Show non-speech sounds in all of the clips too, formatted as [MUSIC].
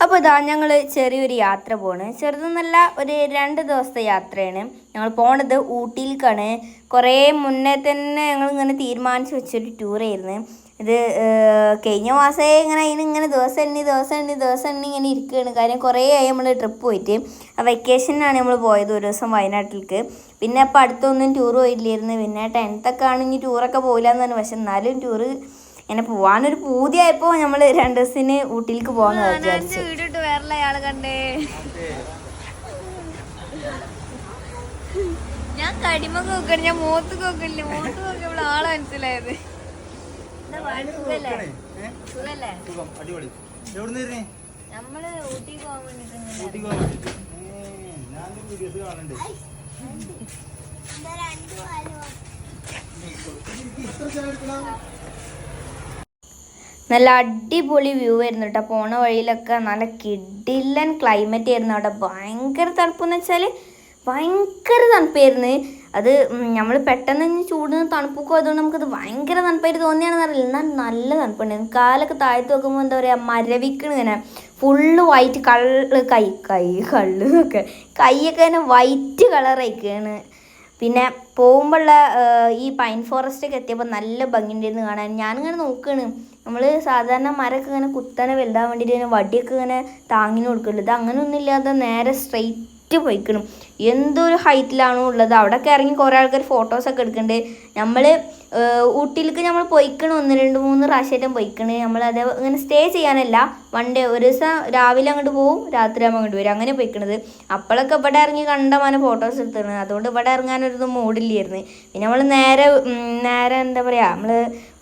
അപ്പോൾ ഇതാ ഞങ്ങൾ ചെറിയൊരു യാത്ര പോണ്. ചെറുതെന്നല്ല ഒരു രണ്ട് ദിവസത്തെ യാത്രയാണ്. ഞങ്ങൾ പോണത് ഊട്ടിയിലേക്കാണ് കുറേ മുന്നേ തന്നെ ഞങ്ങൾ ഇങ്ങനെ തീരുമാനിച്ച് വെച്ചൊരു ടൂറായിരുന്നു ഇത് കഴിഞ്ഞ മാസമേ ഇങ്ങനെ അതിന് ഇങ്ങനെ ദിവസം എണ്ണി ദിവസം എണ്ണി ദിവസം എണ്ണി ഇങ്ങനെ ഇരിക്കുകയാണ് കാര്യം കുറേ ആയി നമ്മൾ ട്രിപ്പ് പോയിട്ട്. ആ വെക്കേഷനാണ് നമ്മൾ പോയത് ഒരു ദിവസം വയനാട്ടിലേക്ക് പിന്നെ അപ്പോൾ അടുത്തൊന്നും ടൂർ പോയില്ലായിരുന്നു പിന്നെ ടെൻത്തൊക്കെ ആണെങ്കിൽ ടൂറൊക്കെ പോയില്ല എന്നാണ് പക്ഷെ എന്നാലും ടൂറ് ഇങ്ങനെ പോവാനൊരു പൂതിയായപ്പോൾ നമ്മൾ രണ്ട് ദിവസത്തിന് ഊട്ടിയിലേക്ക് പോകാമെന്ന് വിചാരിച്ചു. വേറെ കണ്ടേ. ഞാൻ കടിമ നോക്കണം ഞാൻ മൂത്ത് നോക്കണില്ല. മൂത്ത് നോക്കിയപ്പോൾ ആളെ മനസ്സിലായത്. നമ്മൾ ഊട്ടി പോകാൻ വേണ്ടിട്ട്. വീഡിയോസ് കാണുന്നുണ്ട്. ഇത്ര നല്ല അടിപൊളി വ്യൂ ആയിരുന്നു കേട്ടോ പോണ വഴിയിലൊക്കെ നല്ല കിഡിലൻ ക്ലൈമറ്റ് ആയിരുന്നു അവിടെ. ഭയങ്കര തണുപ്പെന്ന് വെച്ചാൽ ഭയങ്കര തണുപ്പായിരുന്നു. അത് നമ്മൾ പെട്ടെന്ന് ചൂട് നിന്ന് തണുപ്പൊക്കെ അതുകൊണ്ട് നമുക്കത് ഭയങ്കര തണുപ്പായിട്ട് തോന്നിയാണെന്ന് അറിയില്ല. എന്നാൽ നല്ല തണുപ്പുണ്ടായിരുന്നു. കാലൊക്കെ താഴ്ത്തി നോക്കുമ്പോൾ എന്താ പറയുക മരവിക്കണ് ഇങ്ങനെ. ഫുള്ള് വൈറ്റ് കള്ള് കൈ കൈ കള്ള് ഒക്കെ. കൈയൊക്കെ ഇങ്ങനെ വൈറ്റ് കളറായിക്കാണ് പിന്നെ പോകുമ്പോഴുള്ള ഈ പൈൻ ഫോറസ്റ്റൊക്കെ എത്തിയപ്പോൾ നല്ല ഭംഗിയുണ്ടായിരുന്നു കാണാൻ. ഞാനിങ്ങനെ നോക്കുകയാണ് നമ്മൾ സാധാരണ മരമൊക്കെ ഇങ്ങനെ കുത്തനെ വലുതാൻ വേണ്ടിയിട്ട് ഇങ്ങനെ വടിയൊക്കെ ഇങ്ങനെ താങ്ങിന് കൊടുക്കുന്നുണ്ട് ഇത് അങ്ങനെയൊന്നും ഇല്ലാതെ നേരെ സ്ട്രെയിറ്റ് പോയിക്കണം. എന്തൊരു ഹൈറ്റിലാണോ ഉള്ളത്. അവിടെ ഇറങ്ങി കുറേ ആൾക്കാർ ഫോട്ടോസൊക്കെ എടുക്കുന്നുണ്ട് നമ്മൾ ഊട്ടിയിലേക്ക് നമ്മൾ പോയിക്കണം. ഒന്ന് രണ്ട് മൂന്ന് പ്രാവശ്യമായിട്ടും പോയിക്കണ്. നമ്മൾ അത് ഇങ്ങനെ സ്റ്റേ ചെയ്യാനല്ല. വൺ ഡേ ഒരു ദിവസം രാവിലെ അങ്ങോട്ട് പോവും രാത്രി ആകുമ്പോൾ അങ്ങോട്ട് വരും. അങ്ങനെ പോയിക്കണത്. അപ്പോഴൊക്കെ ഇവിടെ ഇറങ്ങി കണ്ടമാനം ഫോട്ടോസ് എടുത്തിരുന്നത് അതുകൊണ്ട് ഇവിടെ ഇറങ്ങാനൊരു മൂഡില്ലായിരുന്നു പിന്നെ നമ്മൾ നേരെ നേരെ എന്താ പറയുക നമ്മൾ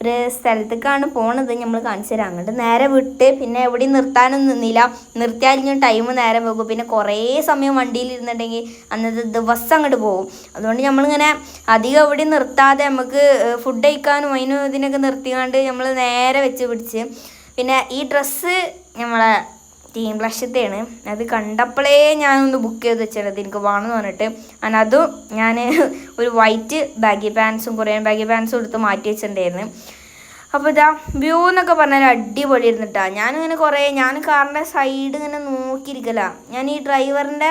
ഒരു സ്ഥലത്തേക്കാണ് പോണത് നമ്മൾ കാണിച്ചു തരാം. അങ്ങോട്ട് നേരെ വിട്ട് പിന്നെ എവിടെയും നിർത്താനൊന്നും നിന്നില്ല. നിർത്തിയാൽ ടൈം നേരം പോകും. പിന്നെ കുറേ സമയം വണ്ടിയിൽ ഇരുന്നിട്ടുണ്ടെങ്കിൽ അന്നത്തെ ദിവസം അങ്ങോട്ട് പോകും അതുകൊണ്ട് നമ്മളിങ്ങനെ അധികം എവിടെ നിർത്താതെ നമുക്ക് ഫുഡ് കഴിക്കാനും അതിനും ഇതിനൊക്കെ നിർത്തിക്കാണ്ട് നമ്മൾ നേരെ വെച്ച് പിടിച്ച്. പിന്നെ ഈ ഡ്രസ്സ് നമ്മളെ ടീം ലക്ഷ്യത്തെയാണ് അത് കണ്ടപ്പോഴേ ഞാനൊന്ന് ബുക്ക് ചെയ്ത് വെച്ചത് എനിക്ക് വേണമെന്ന് പറഞ്ഞിട്ട്. അങ്ങനെ അതും ഞാൻ [LAUGHS] ഒരു വൈറ്റ് ബാഗി പാൻസും കുറേ ബാഗി പാൻസും എടുത്ത് മാറ്റി വെച്ചിട്ടുണ്ടായിരുന്നു. അപ്പോൾ ഇതാ വ്യൂ എന്നൊക്കെ പറഞ്ഞാൽ അടിപൊളി ഇരുന്നിട്ടാണ് ഞാനിങ്ങനെ കുറേ ഞാൻ കാറിന്റെ സൈഡ് ഇങ്ങനെ നോക്കിയിരിക്കല. ഞാൻ ഈ ഡ്രൈവറിന്റെ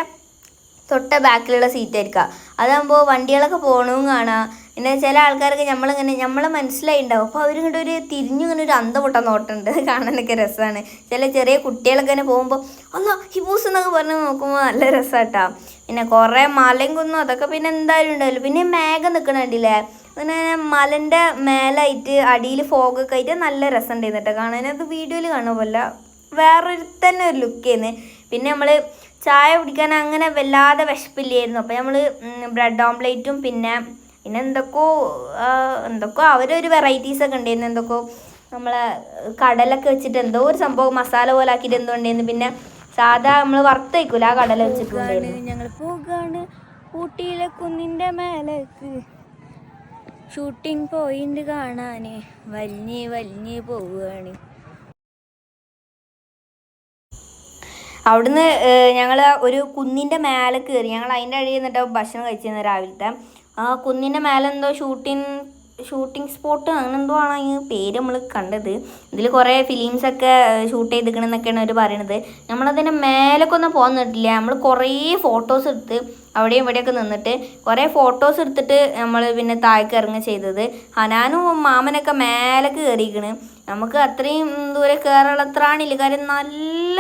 തൊട്ട ബാക്കിലുള്ള സീറ്റ് ആയിരിക്കാം അതാകുമ്പോൾ വണ്ടികളൊക്കെ പോകണവും കാണാം. പിന്നെ ചില ആൾക്കാരൊക്കെ നമ്മളിങ്ങനെ നമ്മളെ മനസ്സിലായിണ്ടാവും. അപ്പോൾ അവരിങ്ങോട്ട് ഒരു തിരിഞ്ഞിങ്ങനെ ഒരു അന്ത പൊട്ടാൻ നോട്ടുണ്ട്. കാണാനൊക്കെ രസമാണ് ചില ചെറിയ കുട്ടികളൊക്കെ ഇങ്ങനെ പോകുമ്പോൾ അല്ല ഹിബൂസ് എന്നൊക്കെ പറഞ്ഞ് നോക്കുമ്പോൾ നല്ല രസമാട്ടാ പിന്നെ കുറേ മലയും കുന്നും അതൊക്കെ പിന്നെ എന്തായാലും ഉണ്ടാവില്ല പിന്നെ മേഘം നിൽക്കണ കണ്ടില്ലേ? അങ്ങനെ മലന്റെ മേലായിട്ട് അടിയിൽ ഫോഗൊക്കെ ആയിട്ട് നല്ല രസം ഉണ്ടായിരുന്നു കേട്ടോ കാണാൻ. അത് വീഡിയോയിൽ കാണുമ്പോൾ വേറൊരു തന്നെ ഒരു ലുക്ക് ചെയ്യുന്നത് പിന്നെ നമ്മൾ ചായ കുടിക്കാൻ അങ്ങനെ വല്ലാതെ വിശപ്പില്ലായിരുന്നു. അപ്പോൾ നമ്മൾ ബ്രെഡ് ഓംപ്ലേറ്റും പിന്നെ പിന്നെ എന്തൊക്കെയോ എന്തൊക്കെയോ അവരൊരു വെറൈറ്റീസ് ഒക്കെ ഉണ്ടായിരുന്നു. എന്തൊക്കെയോ നമ്മളെ കടലൊക്കെ വെച്ചിട്ട് എന്തോ ഒരു സംഭവം മസാല പോലെ ആക്കിയിട്ട് എന്തോ ഉണ്ടായിരുന്നു. പിന്നെ സാധാ നമ്മൾ വറുത്തേക്കൂല ആ കടല വെച്ചിട്ടുണ്ടായിരുന്നു. ഞങ്ങൾ പോകാണ് ഊട്ടിയിലെ കുന്നിന്റെ മേലേക്ക് ഷൂട്ടിംഗ് പോയിന്റ് കാണാൻ വലിഞ്ഞ് വലിഞ്ഞ് പോവുകയാണ്. അവിടുന്ന് ഞങ്ങൾ ഒരു കുന്നിന്റെ മേലെ കയറി ഞങ്ങൾ അതിന്റെ അടിയിൽ നിന്നിട്ട് ഭക്ഷണം കഴിച്ചിരുന്നു രാവിലത്തെ. ആ കുന്നിന്റെ മേലെ എന്തോ ഷൂട്ടിങ് ഷൂട്ടിംഗ് സ്പോട്ട് അങ്ങനെ എന്തോ ആണ് ഈ പേര് നമ്മൾ കണ്ടത്. ഇതിൽ കുറേ ഫിലിംസൊക്കെ ഷൂട്ട് ചെയ്തിരിക്കണമെന്നൊക്കെയാണ് അവർ പറയണത്. നമ്മളതിന്റെ മേലൊക്കെ ഒന്നും പോകാൻ നിന്നിട്ടില്ല. നമ്മൾ കുറേ ഫോട്ടോസ് എടുത്ത് അവിടെയും ഇവിടെയൊക്കെ നിന്നിട്ട് കുറേ ഫോട്ടോസ് എടുത്തിട്ട് നമ്മൾ പിന്നെ താഴേക്ക് ഇറങ്ങുക ചെയ്തത്. ഹനാനും മാമനൊക്കെ മേലേക്ക് കയറിയിരിക്കണ് നമുക്ക് അത്രയും ദൂരെ കയറാളത്രാണില്ല കാര്യം നല്ല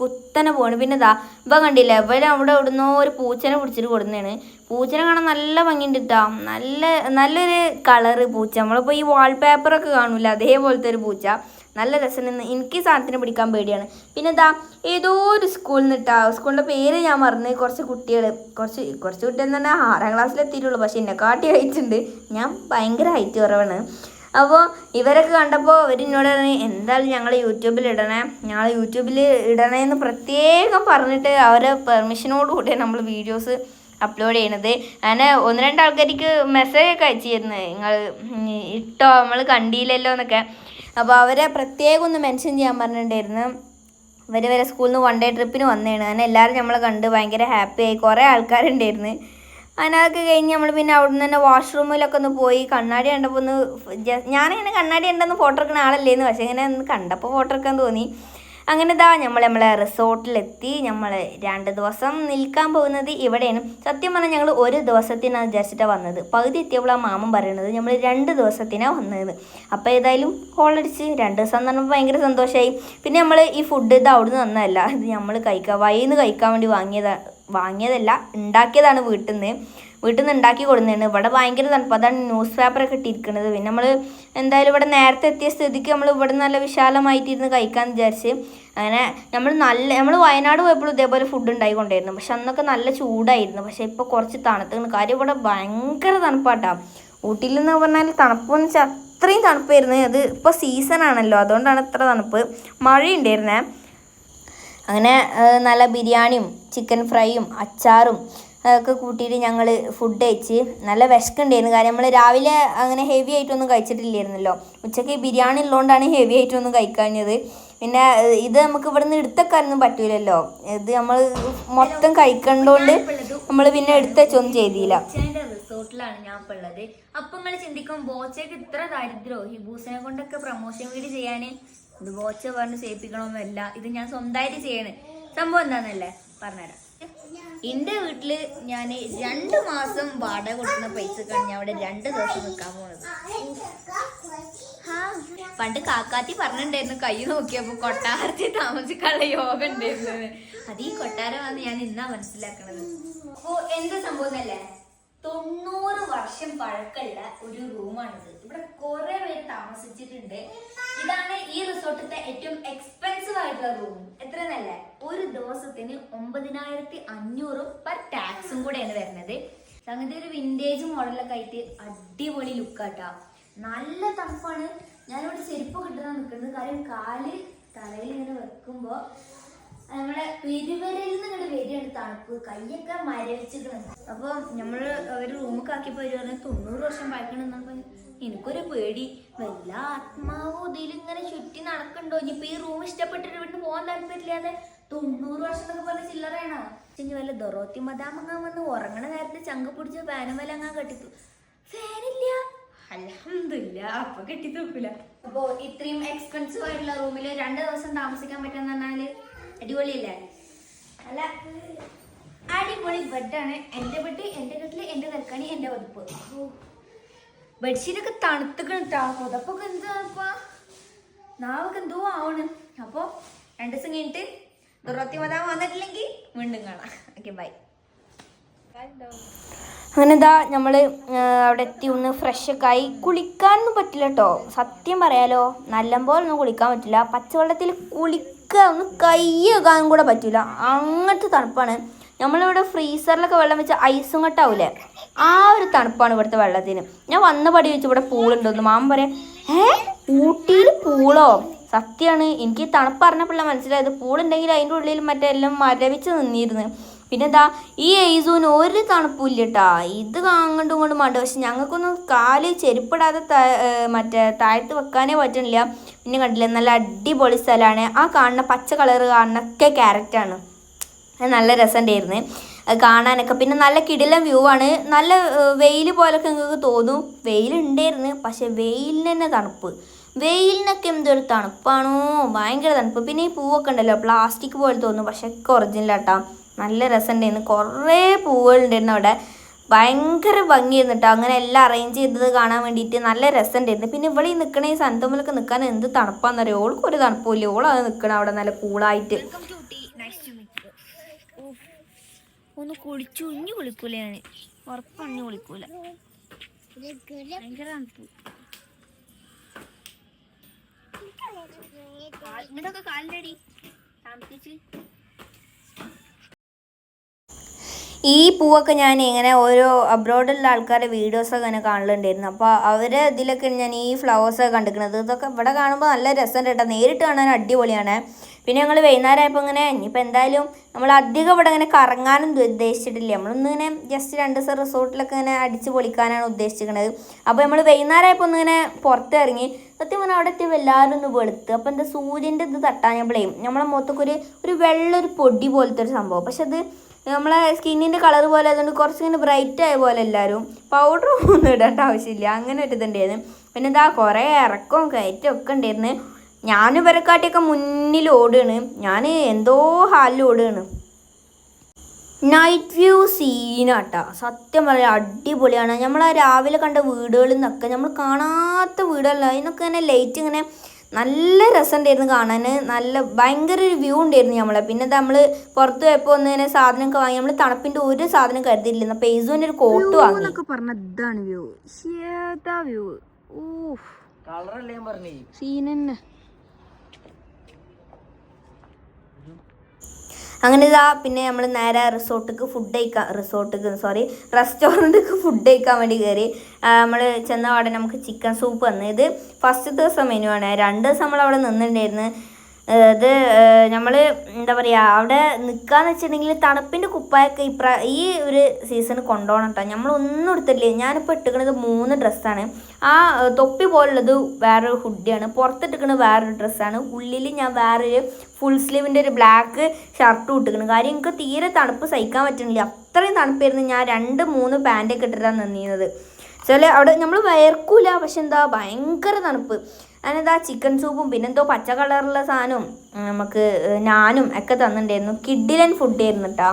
കുത്തനെ പോണ് പിന്നെ ദാ ഇവ കണ്ടില്ല ഇവർ അവിടെ ഇവിടുന്നോ ഒരു പൂച്ചനെ പിടിച്ചിട്ട് കൊടുന്നതാണ്. പൂച്ചനെ കാണാൻ നല്ല ഭംഗിയുണ്ട് കേട്ടോ നല്ല നല്ലൊരു കളറ് പൂച്ച. നമ്മളിപ്പോൾ ഈ വാൾപേപ്പറൊക്കെ കാണൂല അതേപോലത്തെ ഒരു പൂച്ച. നല്ല രസമുണ്ട് എനിക്ക് ഈ സാധനത്തിന് പിടിക്കാൻ പേടിയാണ്. പിന്നെ എന്താ ഏതോ ഒരു സ്കൂളിൽ നിന്ന് ഇട്ടാ സ്കൂളിന്റെ പേര് ഞാൻ മറന്ന്. കുറച്ച് കുട്ടികൾ കുറച്ച് കുറച്ച് കുട്ടികൾ തന്നെ ആറാം ക്ലാസ്സിലെത്തിയിട്ടുള്ളൂ പക്ഷേ എന്നെ കാട്ടി ഹൈറ്റ് ഉണ്ട്. ഞാൻ ഭയങ്കര ഹൈറ്റ് കുറവാണ്. അപ്പോൾ ഇവരൊക്കെ കണ്ടപ്പോൾ അവർ എന്നോട് പറഞ്ഞു എന്തായാലും ഞങ്ങൾ യൂട്യൂബിൽ ഇടണേ ഞങ്ങൾ യൂട്യൂബിൽ ഇടണേ എന്ന് പ്രത്യേകം പറഞ്ഞിട്ട് അവരെ പെർമിഷനോട് കൂടിയാണ് നമ്മൾ വീഡിയോസ് അപ്ലോഡ് ചെയ്യണത്. അങ്ങനെ ഒന്ന് രണ്ട് ആൾക്കാർക്ക് മെസ്സേജ് ഒക്കെ അയച്ചിരുന്നു നിങ്ങൾ ഇട്ടോ നമ്മൾ കണ്ടില്ലല്ലോ എന്നൊക്കെ. അപ്പോൾ അവരെ പ്രത്യേകം ഒന്ന് മെൻഷൻ ചെയ്യാൻ പറഞ്ഞിട്ടുണ്ടായിരുന്നു. ഇവർ വരെ സ്കൂളിൽ നിന്ന് വൺ ഡേ ട്രിപ്പിന് വന്നതാണ് അങ്ങനെ എല്ലാവരും നമ്മളെ കണ്ട് ഭയങ്കര ഹാപ്പി ആയി. കുറേ ആൾക്കാരുണ്ടായിരുന്നു. അതിനൊക്കെ കഴിഞ്ഞ് നമ്മൾ പിന്നെ അവിടെ നിന്ന് തന്നെ വാഷ്റൂമിലൊക്കെ ഒന്ന് പോയി. കണ്ണാടി കണ്ടപ്പോൾ ഒന്ന് ഞാനിങ്ങനെ കണ്ണാടി ഉണ്ടെന്ന് ഫോട്ടോ എടുക്കുന്ന ആളല്ലേന്ന്. പക്ഷേ ഇങ്ങനെ ഒന്ന് കണ്ടപ്പോൾ ഫോട്ടോ എടുക്കാൻ തോന്നി. അങ്ങനെ ഇതാ നമ്മൾ നമ്മളെ റിസോർട്ടിലെത്തി. നമ്മൾ രണ്ട് ദിവസം നിൽക്കാൻ പോകുന്നത് ഇവിടെയാണ്. സത്യം പറഞ്ഞാൽ ഞങ്ങൾ ഒരു ദിവസത്തിനാണ് വിചാരിച്ചിട്ടാണ് വന്നത്. പകുതി ആ മാമൻ പറയുന്നത് നമ്മൾ രണ്ട് ദിവസത്തിനാണ് വന്നത്. അപ്പോൾ ഏതായാലും കോളടിച്ച് രണ്ട് ദിവസം എന്ന് പറഞ്ഞപ്പോൾ ഭയങ്കര സന്തോഷമായി പിന്നെ നമ്മൾ ഈ ഫുഡ് ഇത് അവിടുന്ന് തന്നതല്ല. ഇത് നമ്മൾ കഴിക്കാം വൈന്ന് കഴിക്കാൻ വേണ്ടി വാങ്ങിയതാ വാങ്ങിയതല്ല ഉണ്ടാക്കിയതാണ് വീട്ടിൽ നിന്ന് വീട്ടിൽ നിന്ന് ഉണ്ടാക്കി കൊടുക്കുന്നതാണ് ഇവിടെ ഭയങ്കര തണുപ്പ്. അതാണ് ന്യൂസ് പേപ്പറൊക്കെ ഇട്ടിരിക്കുന്നത് പിന്നെ നമ്മൾ എന്തായാലും ഇവിടെ നേരത്തെ എത്തിയ സ്ഥിതിക്ക് നമ്മൾ ഇവിടെ നല്ല വിശാലമായിട്ടിരുന്ന് കഴിക്കാമെന്ന് വിചാരിച്ച് അങ്ങനെ നമ്മൾ നല്ല നമ്മൾ വയനാട് പോയപ്പോഴും ഇതേപോലെ ഫുഡ് ഉണ്ടായിക്കൊണ്ടായിരുന്നു പക്ഷെ അന്നൊക്കെ നല്ല ചൂടായിരുന്നു. പക്ഷെ ഇപ്പോൾ കുറച്ച് തണുത്തുകൊണ്ട് കാര്യം ഇവിടെ ഭയങ്കര തണുപ്പാട്ടാ. ഊട്ടിയിൽ നിന്ന് പറഞ്ഞാൽ തണുപ്പെന്ന് വെച്ചാൽ അത്രയും തണുപ്പായിരുന്നു. അത് ഇപ്പോൾ സീസൺ ആണല്ലോ. അതുകൊണ്ടാണ് ഇത്ര തണുപ്പ്. മഴയുണ്ടായിരുന്നേ. അങ്ങനെ നല്ല ബിരിയാണിയും ചിക്കൻ ഫ്രൈയും അച്ചാറും ഒക്കെ കൂട്ടിയിട്ട് ഞങ്ങൾ ഫുഡ് കഴിച്ച് നല്ല വിശക്കുണ്ടായിരുന്നു. കാര്യം നമ്മൾ രാവിലെ അങ്ങനെ ഹെവി ആയിട്ടൊന്നും കഴിച്ചിട്ടില്ലായിരുന്നല്ലോ. ഉച്ചയ്ക്ക് ബിരിയാണി ഉള്ളതുകൊണ്ടാണ് ഹെവി ആയിട്ടൊന്നും കഴിക്കാഞ്ഞത്. പിന്നെ ഇത് നമുക്ക് ഇവിടെ നിന്ന് എടുത്തൊന്നും പറ്റൂലല്ലോ. ഇത് നമ്മൾ മൊത്തം കഴിക്കണ്ടോണ്ട് നമ്മൾ പിന്നെ എടുത്തൊന്നും ചെയ്തില്ല. റിസോർട്ടിലാണ് ഞാൻ ഇപ്പൊ ഉള്ളത്. അപ്പൊ നിങ്ങൾ ചിന്തിക്കും ബോച്ചയ്ക്ക് ഇത്ര ദാരിദ്ര്യമോ ഹിബൂസിനെ കൊണ്ടൊക്കെ പ്രൊമോഷൻ വീട് ചെയ്യാന് ഇത് വാച്ച് പറഞ്ഞ് ചെയ്യിപ്പിക്കണമെന്നല്ല ഇത് ഞാൻ സ്വന്തമായിട്ട് ചെയ്യണേ. സംഭവം എന്താന്നല്ലേ? പറഞ്ഞുതരാം. എന്റെ വീട്ടിൽ ഞാൻ രണ്ട് മാസം വാടക കൊടുക്കുന്ന പൈസക്കാണ് ഞാൻ അവിടെ രണ്ട് ദിവസം നിൽക്കാൻ പോണത്. പണ്ട് കാക്കാത്തി പറഞ്ഞിട്ടുണ്ടായിരുന്നു കൈ നോക്കിയപ്പോ കൊട്ടാരത്തിൽ താമസിക്കാനുള്ള യോഗ ഉണ്ടായിരുന്നു അത് ഈ കൊട്ടാരമാണെന്ന് ഞാൻ ഇന്നാ മനസ്സിലാക്കണത്. ഓ എന്താ സംഭവം എന്നല്ലേ? തൊണ്ണൂറ് വർഷം പഴക്കമുള്ള ഒരു റൂമാണിത്. ഇവിടെ കുറെ പേര് താമസിച്ചിട്ടുണ്ട്. ഇതാണ് ഈ റിസോർട്ടിന്റെ ഏറ്റവും എക്സ്പെൻസീവ് ആയിട്ടുള്ള റൂം എത്ര നല്ല ഒരു ദിവസത്തിന് ഒമ്പതിനായിരത്തി അഞ്ഞൂറും പെർ ടാക്സും കൂടെയാണ് വരുന്നത്. സംഗതി ഒരു വിന്റേജ് മോഡലൊക്കെ ആയിട്ട് അടിപൊളി ലുക്കാട്ടാ നല്ല തണുപ്പാണ്. ഞാനിവിടെ ചെരുപ്പ് കിട്ടാൻ നിൽക്കുന്നത്. കാര്യം കാൽ തലയിൽ ഇങ്ങനെ വെക്കുമ്പോ നമ്മുടെ പെരുവരയിൽ നിന്ന് ഇങ്ങോട്ട് വരികയാണ് തണുപ്പ്. കൈയൊക്കെ മരവിച്ചിട്ടുണ്ട് അപ്പൊ നമ്മൾ ഒരു റൂമൊക്കെ കാക്കി ഒരു പറഞ്ഞു തൊണ്ണൂറ് വർഷം പഴക്കണമെന്നപ്പോ എനിക്കൊരു പേടി. വല്ല ആത്മാവോ ഇതിലിങ്ങനെ ചുറ്റി നടക്കണ്ടോ? ഇനിയിപ്പൊ ഈ റൂം ഇഷ്ടപ്പെട്ടിട്ട് ഇവിടുന്ന് പോകാൻ താല്പര്യമില്ലാതെ തൊണ്ണൂറ് വർഷം എന്നൊക്കെ പറഞ്ഞ ചില്ലറയാണോ? ഇനി വല്ല ദൊറോത്തി മദാമങ്ങാൻ വന്ന് ഉറങ്ങണ നേരത്തെ ചങ്ക പിടിച്ച് വല്ല അങ്ങാൻ കെട്ടിത്തു. ഫാനില്ല. അലഹമില്ല അപ്പൊ കെട്ടിത്തൂക്കില്ല അപ്പോ ഇത്രയും എക്സ്പെൻസീവ് ആയിട്ടുള്ള റൂമിൽ രണ്ട് ദിവസം താമസിക്കാൻ പറ്റുന്ന പറഞ്ഞാൽ അടിപൊളിയല്ലേ? അല്ല അടിപൊളി ബെഡാണ് എന്റെ ബെഡ് എന്റെ കെട്ടിൽ എന്റെ തൽക്കാണി എന്റെ വതുപ്പ് ബെഡ്ഷീറ്റൊക്കെ തണുത്തുക്കണം പുതപ്പൊക്കെ എന്താ നാവൊക്കെ എന്തോ ആവണ്. അപ്പോ രണ്ട് ദിവസം കഴിഞ്ഞിട്ട് ദുർവത്തി മതാവ് വന്നിട്ടില്ലെങ്കിൽ വീണ്ടും കാണാം. ഓക്കെ ബൈ അങ്ങനെ ഇതാ നമ്മൾ അവിടെ എത്തി. ഒന്ന് ഫ്രഷ് ഒക്കെ ആയി. കുളിക്കാനൊന്നും പറ്റില്ല കേട്ടോ സത്യം പറയാലോ. നല്ലപോലെ ഒന്നും കുളിക്കാൻ പറ്റില്ല. പച്ചവെള്ളത്തിൽ കുളിക്കുക ഒന്ന് കൈ വെക്കാനും കൂടെ പറ്റില്ല അങ്ങനത്തെ തണുപ്പാണ്. നമ്മളിവിടെ ഫ്രീസറിലൊക്കെ വെള്ളം വെച്ച് ഐസും കട്ടാവൂലേ? ആ ഒരു തണുപ്പാണ് ഇവിടുത്തെ വെള്ളത്തിന്. ഞാൻ വന്ന പടി വെച്ച് ഇവിടെ പൂളുണ്ടോന്ന് മാം പറയാം ഏ? ഊട്ടിയിൽ പൂളോ? സത്യമാണ് എനിക്ക് തണുപ്പ് അറിഞ്ഞപ്പോഴാണ് മനസ്സിലായത് പൂളുണ്ടെങ്കിൽ അതിന്റെ ഉള്ളിൽ മറ്റെല്ലാം മരവിച്ച് നിന്നിരുന്നു. പിന്നെ എന്താ ഈ ഐസൂന് ഒരു തണുപ്പില്ല കേട്ടാ ഇത് അങ്ങോട്ടും ഇങ്ങോട്ടും മണ്ട പക്ഷെ ഞങ്ങൾക്കൊന്നും കാൽ ചെരുപ്പിടാതെ മറ്റേ താഴത്ത് വെക്കാനേ പറ്റണില്ല. പിന്നെ കണ്ടില്ലേ? നല്ല അടിപൊളി സ്ഥലമാണ്. ആ കാണുന്ന പച്ച കളറ് കാണുന്നൊക്കെ ക്യാരറ്റാണ് നല്ല രസമുണ്ടായിരുന്നു. കാണാനൊക്കെ. പിന്നെ നല്ല കിടില വ്യൂ ആണ്. നല്ല വെയിൽ പോലൊക്കെ നിങ്ങൾക്ക് തോന്നും. വെയിലുണ്ടായിരുന്നു. പക്ഷെ വെയിലിന് തന്നെ തണുപ്പ്. വെയിലിനൊക്കെ എന്തൊരു തണുപ്പാണോ? ഭയങ്കര തണുപ്പ്. പിന്നെ ഈ പൂവൊക്കെ ഉണ്ടല്ലോ. പ്ലാസ്റ്റിക് പോലെ തോന്നും. പക്ഷെ ഒക്കെ ഒറിജിനൽ ആട്ടാ. നല്ല രസമുണ്ടായിരുന്നു. കുറേ പൂവുകളുണ്ടായിരുന്നു അവിടെ. ഭയങ്കര ഭംഗിയായിരുന്നു കേട്ടോ അങ്ങനെ എല്ലാം അറേഞ്ച് ചെയ്തത് കാണാൻ വേണ്ടിയിട്ട് നല്ല രസമുണ്ടായിരുന്നു. പിന്നെ ഇവിടെ ഈ നിൽക്കണ ഈ സന്തമലൊക്കെ നിൽക്കാൻ എന്ത് തണുപ്പാന്നറിയോ ഓൾക്ക് ഒരു തണുപ്പില്ല ഓളത് നിൽക്കണം അവിടെ നല്ല കൂളായിട്ട് ഒന്ന് കുളിച്ചു. ഇനി കുളിക്കൂല ഞാൻ ഉറപ്പഞ്ഞു കുളിക്കൂല. ഭയങ്കര തണുപ്പ്. ഇങ്ങോട്ടൊക്കെ കാലിന്റെ അടി തണുപ്പിച്ച്. ഈ പൂവൊക്കെ ഞാൻ ഇങ്ങനെ ഓരോ അബ്രോഡുള്ള ആൾക്കാരുടെ വീഡിയോസൊക്കെ ഇങ്ങനെ കാണലുണ്ടായിരുന്നു. അപ്പോൾ അവരെ ഇതിലൊക്കെ ഞാൻ ഈ ഫ്ലവേഴ്സൊക്കെ കണ്ടിരിക്കുന്നത്. ഇതൊക്കെ ഇവിടെ കാണുമ്പോൾ നല്ല രസം കേട്ടോ. നേരിട്ട് കാണാൻ അടിപൊളിയാണ്. പിന്നെ ഞങ്ങൾ വൈകുന്നേരം ആയപ്പോൾ ഇങ്ങനെ ഇനിയിപ്പോൾ എന്തായാലും നമ്മൾ അധികം ഇവിടെ ഇങ്ങനെ കറങ്ങാനും ഉദ്ദേശിച്ചിട്ടില്ല. നമ്മളൊന്ന് ഇങ്ങനെ ജസ്റ്റ് രണ്ട് ദിവസം റിസോർട്ടിലൊക്കെ ഇങ്ങനെ അടിച്ച് പൊളിക്കാനാണ് ഉദ്ദേശിക്കുന്നത് അപ്പോൾ നമ്മൾ വൈകുന്നേരം ആയപ്പോൾ ഒന്നിങ്ങനെ പുറത്ത് ഇറങ്ങി. സത്യം പറഞ്ഞാൽ അവിടെ എത്തിയപ്പോൾ എല്ലാവരും ഒന്ന് വെളുത്ത്. അപ്പോൾ എന്താ സൂര്യന്റെ ഇത് തട്ടാഞ്ഞപ്പോഴേ നമ്മളെ മുഖത്തൊക്കെ ഒരു ഒരു വെള്ളൊരു പൊടി പോലത്തെ ഒരു സംഭവം. പക്ഷെ അത് നമ്മളെ സ്കിന്നിന്റെ കളർ പോലെ അതുകൊണ്ട് കുറച്ചിങ്ങനെ ബ്രൈറ്റ് ആയ പോലെ എല്ലാവരും പൗഡർ ഒന്നും ഇടേണ്ട ആവശ്യമില്ല. അങ്ങനെ ഒരു ഇതുണ്ടായിരുന്നു. പിന്നെ ഇതാ കുറേ ഇറക്കവും കയറ്റവും ഒക്കെ ഉണ്ടായിരുന്നു. ഞാൻ ഇവരെക്കാട്ടിയൊക്കെ മുന്നിൽ ഓടുകയാണ്. ഞാൻ എന്തോ ഹാലിൽ ഓടുകയാണ്. നൈറ്റ് വ്യൂ സീനാട്ടാ സത്യം പറയാം അടിപൊളിയാണ്. നമ്മൾ രാവിലെ കണ്ട വീടുകളിൽ നിന്നൊക്കെ നമ്മൾ കാണാത്ത വീടുകളിലാണ് അതിനൊക്കെ ഇങ്ങനെ ലൈറ്റ് ഇങ്ങനെ നല്ല രസമുണ്ടായിരുന്നു കാണാൻ നല്ല ഭയങ്കര ഒരു വ്യൂ ഉണ്ടായിരുന്നു നമ്മളെ പിന്നെ നമ്മൾ പുറത്ത് പോയപ്പോൾ ഒന്ന് ഇങ്ങനെ സാധനമൊക്കെ വാങ്ങി നമ്മൾ തണുപ്പിന്റെ ഒരു സാധനം കരുതിയില്ല അപ്പോൾ ഏസുവിന്റെ ഒരു കോട്ട് വാങ്ങി. എന്നൊക്കെ പറഞ്ഞ ഇതാണ് വ്യൂ വ്യൂ സീൻ കളറല്ലേ ഞാൻ പറഞ്ഞേ സീനന്നെ അങ്ങനെ ഇതാ പിന്നെ നമ്മൾ നേരെ റിസോർട്ടിക്ക് ഫുഡ് കഴിക്കാൻ റിസോർട്ടിക്ക് സോറി റെസ്റ്റോറന്റിക്ക് ഫുഡ് കഴിക്കാൻ വേണ്ടി കയറി നമ്മൾ ചെന്ന പാടെ നമുക്ക് ചിക്കൻ സൂപ്പ് വന്നു. ഇത് ഫസ്റ്റ് ദിവസം മെനു ആണ്. രണ്ട് ദിവസം നമ്മൾ അവിടെ നിന്നിട്ടുണ്ടായിരുന്നു. ഇത് നമ്മൾ എന്താ പറയുക അവിടെ നിൽക്കാന്ന് വെച്ചിട്ടുണ്ടെങ്കിൽ തണുപ്പിന്റെ കുപ്പായൊക്കെ ഇപ്രാ ഈ ഒരു സീസൺ കൊണ്ടുപോകണം കേട്ടോ നമ്മളൊന്നും എടുത്തില്ലേ ഞാനിപ്പോൾ ഇട്ടിക്കണത് മൂന്ന് ഡ്രസ്സാണ്. ആ തൊപ്പി പോലുള്ളത് വേറൊരു ഹുഡിയാണ്. പുറത്തിട്ടിക്കണത് വേറൊരു ഡ്രസ്സാണ്. ഉള്ളിൽ ഞാൻ വേറൊരു ഫുൾ സ്ലീവിന്റെ ഒരു ബ്ലാക്ക് ഷർട്ടും ഇട്ടിക്കണം കാര്യം എനിക്ക് തീരെ തണുപ്പ് സഹിക്കാൻ പറ്റുന്നില്ല. അത്രയും തണുപ്പായിരുന്നു ഞാൻ രണ്ട് മൂന്ന് പാന്റൊക്കെ ഇട്ടിട്ടാണ് നിന്നിരുന്നത്. ചില അവിടെ നമ്മൾ വയർക്കൂല. പക്ഷെ എന്താ? ഭയങ്കര തണുപ്പ്. അതിനെന്താ ചിക്കൻ സൂപ്പും പിന്നെന്തോ പച്ച കളറുള്ള സാധനവും നമുക്ക് നാനും ഒക്കെ തന്നിട്ടുണ്ടായിരുന്നു. കിഡിലൻ ഫുഡ് ആയിരുന്നു കേട്ടോ